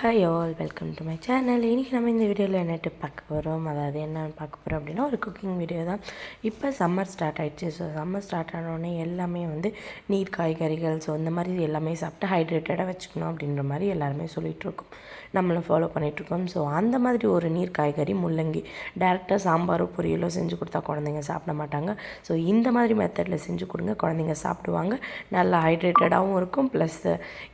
Hi all welcome to my channel இன்றைக்கி நம்ம இந்த வீடியோவில் என்ன டிப் பார்க்க போகிறோம் அதாவது என்னென்னு பார்க்க போகிறோம் அப்படின்னா ஒரு குக்கிங் வீடியோ தான். இப்போ சம்மர் ஸ்டார்ட் ஆகிடுச்சு ஸோ சம்மர் ஸ்டார்ட் ஆனோடனே எல்லாமே வந்து நீர் காய்கறிகள் ஸோ இந்த மாதிரி எல்லாமே சாப்பிட்டு ஹைட்ரேட்டடாக வச்சுக்கணும் அப்படின்ற மாதிரி எல்லாருமே சொல்லிகிட்ருக்கோம் நம்மளும் ஃபாலோ பண்ணிகிட்ருக்கோம் ஸோ அந்த மாதிரி ஒரு நீர் காய்கறி முள்ளங்கி டேரெக்டாக சாம்பாரோ பொரியலோ செஞ்சு கொடுத்தா குழந்தைங்க சாப்பிட மாட்டாங்க. ஸோ இந்த மாதிரி மெத்தடில் செஞ்சு கொடுங்க. குழந்தைங்க சாப்பிடுவாங்க. நல்லா ஹைட்ரேட்டடாகவும் இருக்கும். ப்ளஸ்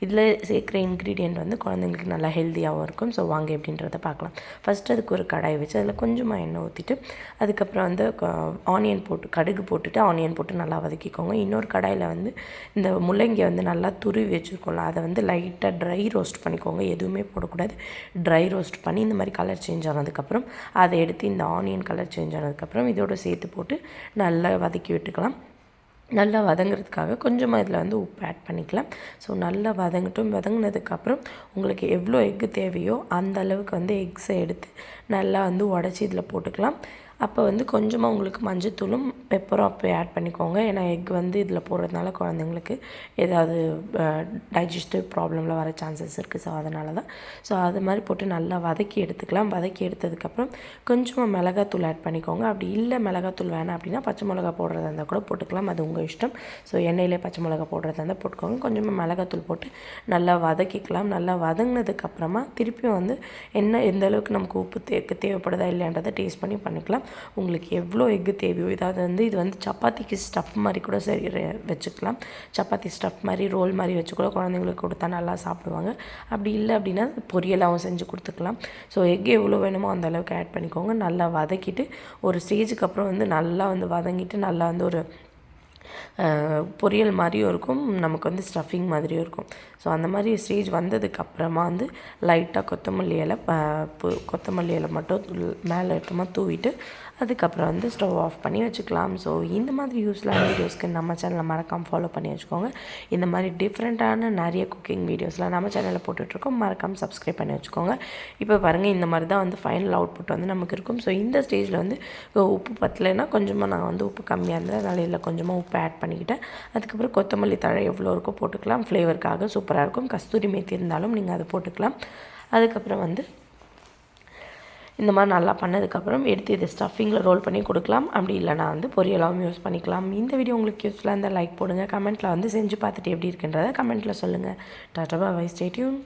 இதில் சேர்க்குற இன்க்ரீடியண்ட் வந்து குழந்தைங்களுக்கு நல்லா ஹெல்த்தியாகவும் இருக்கும். ஸோ வாங்க எப்படின்றத பார்க்கலாம். ஃபஸ்ட் அதுக்கு ஒரு கடாய் வச்சு அதில் கொஞ்சமாக எண்ணெய் ஊற்றிட்டு அதுக்கப்புறம் வந்து ஆனியன் போட்டு கடுகு போட்டுட்டு ஆனியன் போட்டு நல்லா வதக்கிக்கோங்க. இன்னொரு கடாயில் வந்து இந்த முள்ளங்கியை வந்து நல்லா துருவி வச்சுருக்கோம்ல அதை வந்து லைட்டாக ட்ரை ரோஸ்ட் பண்ணிக்கோங்க. எதுவுமே போடக்கூடாது. ட்ரை ரோஸ்ட் பண்ணி இந்த மாதிரி கலர் சேஞ்ச் ஆனதுக்கப்புறம் அதை எடுத்து இந்த ஆனியன் கலர் சேஞ்ச் ஆனதுக்கப்புறம் இதோட சேர்த்து போட்டு நல்லா வதக்கி விட்டுக்கலாம். நல்லா வதங்குறதுக்காக கொஞ்சமாக இதில் வந்து உப்பு ஆட் பண்ணிக்கலாம். ஸோ நல்லா வதங்கட்டும். வதங்கினதுக்கப்புறம் உங்களுக்கு எவ்வளோ எக்கு தேவையோ அந்த அளவுக்கு வந்து எக்ஸை எடுத்து நல்லா வந்து உடச்சி இதில் போட்டுக்கலாம். அப்போ வந்து கொஞ்சமாக உங்களுக்கு மஞ்சத்தூளும் பெப்பரும் அப்போ ஆட் பண்ணிக்கோங்க. ஏன்னா எக் வந்து இதில் போடுறதுனால குழந்தைங்களுக்கு ஏதாவது டைஜஸ்டிவ் ப்ராப்ளமில் வர சான்சஸ் இருக்குது ஸோ அதனால தான் ஸோ அது மாதிரி போட்டு நல்லா வதக்கி எடுத்துக்கலாம். வதக்கி எடுத்ததுக்கப்புறம் கொஞ்சமாக மிளகாத்தூள் ஆட் பண்ணிக்கோங்க. அப்படி இல்லை மிளகாத்தூள் வேணாம் அப்படின்னா பச்சை மிளகா போடுறதா இருந்தால் கூட போட்டுக்கலாம். அது உங்கள் இஷ்டம். ஸோ எண்ணெயிலே பச்சை மிளகா போடுறதா இருந்தால் போட்டுக்கோங்க. கொஞ்சமாக மிளகாத்தூள் போட்டு நல்லா வதக்கிக்கலாம். நல்லா வதங்கினதுக்கப்புறமா திருப்பியும் வந்து என்ன எந்த அளவுக்கு நமக்கு உப்பு தே தேவைப்படுதா இல்லைன்றதை டேஸ்ட் பண்ணி பண்ணிக்கலாம். உங்களுக்கு எவ்வளோ எக்கு தேவையோ இதாவது வந்து இது வந்து சப்பாத்திக்கு ஸ்டஃப் மாதிரி கூட சரி வச்சுக்கலாம். சப்பாத்தி ஸ்டஃப் மாதிரி ரோல் மாதிரி வச்சு கூட குழந்தைங்களுக்கு கொடுத்தா நல்லா சாப்பிடுவாங்க. அப்படி இல்லை அப்படின்னா பொரியலாகவும் செஞ்சு கொடுத்துக்கலாம். ஸோ எக் எவ்வளோ வேணுமோ அந்த அளவுக்கு ஆட் பண்ணிக்கோங்க. நல்லா வதக்கிட்டு ஒரு ஸ்டேஜுக்கு அப்புறம் வந்து நல்லா வந்து வதங்கிட்டு நல்லா வந்து ஒரு பொரியல் மாதிரியும் இருக்கும். நமக்கு வந்து ஸ்டஃபிங் மாதிரியும் இருக்கும். ஸோ அந்த மாதிரி ஸ்டேஜ் வந்ததுக்கப்புறமா வந்து லைட்டாக கொத்தமல்லி இலை கொத்தமல்லி இலை மட்டும் மேலே இருக்கமாக தூவிட்டு அதுக்கப்புறம் வந்து ஸ்டவ் ஆஃப் பண்ணி வச்சுக்கலாம். ஸோ இந்த மாதிரி யூஸ்லான வீடியோஸ்க்கு நம்ம சேனலை மறக்காமல் ஃபாலோ பண்ணி வச்சுக்கோங்க. இந்த மாதிரி டிஃப்ரெண்ட்டான நிறைய குக்கிங் வீடியோஸ்லாம் நம்ம சேனலில் போட்டுட்ருக்கோம். மறக்காமல் சப்ஸ்கிரைப் பண்ணி வச்சுக்கோங்க. இப்போ பாருங்கள் இந்த மாதிரி தான் வந்து ஃபைனல் அவுட்புட் வந்து நமக்கு இருக்கும். ஸோ இந்த ஸ்டேஜில் வந்து உப்பு பத்தலைன்னா கொஞ்சமாக நான் வந்து உப்பு கம்மியாக இருந்தது. அதனால் இல்லை கொஞ்சமாக உப்பு ஆட் பண்ணிக்கிட்டேன். அதுக்கப்புறம் கொத்தமல்லி தழை எவ்வளோ இருக்கோ போட்டுக்கலாம். ஃப்ளேவருக்காக சூப்பராக இருக்கும். கஸ்தூரி மேத்தி இருந்தாலும் நீங்கள் அதை போட்டுக்கலாம். அதுக்கப்புறம் வந்து இந்த மாதிரி நல்லா பண்ணதுக்கப்புறம் எடுத்து இதை ஸ்டஃபிங்கில் ரோல் பண்ணி கொடுக்கலாம். அப்படி இல்லைனா வந்து பொரியலாகவும் யூஸ் பண்ணிக்கலாம். இந்த வீடியோ உங்களுக்கு யூஸ்ஃபுல்லாக இருந்தால் லைக் போடுங்க. கமெண்ட்டில் வந்து செஞ்சு பார்த்துட்டு எப்படி இருக்குன்றதை கமெண்ட்டில் சொல்லுங்கள் டாட்டா பாய் ஸ்டேட்யூன்